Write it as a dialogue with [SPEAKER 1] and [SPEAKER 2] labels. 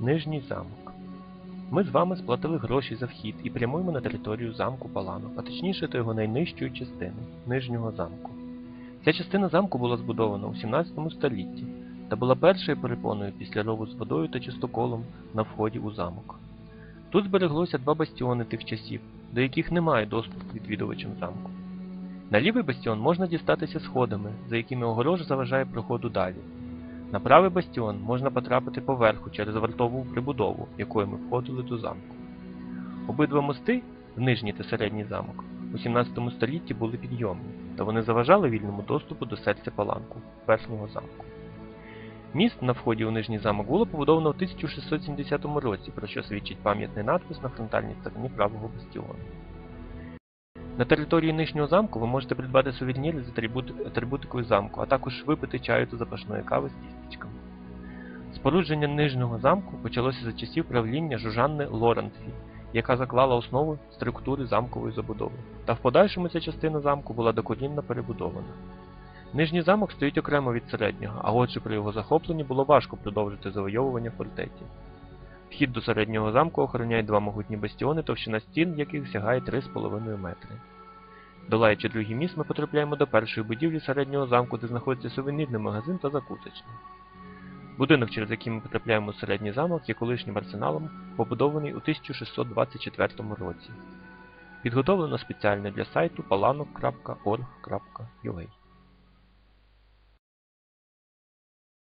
[SPEAKER 1] Нижній замок. Ми з вами сплатили гроші за вхід і прямуємо на територію замку Паланок, а точніше до його найнижчої частини Нижнього замку. Ця частина замку була збудована у 17 столітті та була першою перепоною після рову з водою та чистоколом на вході у замок. Тут збереглося два бастіони тих часів, до яких немає доступу відвідувачам замку. На лівий бастіон можна дістатися сходами, за якими огорож заважає проходу далі. На правий бастіон можна потрапити поверху через вартову прибудову, якою ми входили до замку. Обидва мости, нижній та середній замок, у 17 столітті були підйомні, та вони заважали вільному доступу до серця паланку, верхнього замку. Міст на вході у нижній замок було побудовано в 1670 році, про що свідчить пам'ятний надпис на фронтальній стороні правого бастіону. На території нижнього замку ви можете придбати сувеніри з атрибут- атрибутикою замку, а також випити чаю та запашної кави з тістечками. Спорудження нижнього замку почалося за часів правління Жужанни Лоренфі, яка заклала основи структури замкової забудови, та в подальшому ця частина замку була докорінно перебудована. Нижній замок стоїть окремо від середнього, а отже при його захопленні було важко продовжити завойовування фортеці. Вхід до середнього замку охороняють два могутні бастіони, товщина стін яких сягає 3,5 метри. Долаючи другий міст, ми потрапляємо до першої будівлі середнього замку, де знаходиться сувенірний магазин та закусочний. Будинок, через який ми потрапляємо у середній замок, є колишнім арсеналом, побудований у 1624 році. Підготовлено спеціально для сайту palanok.org.ua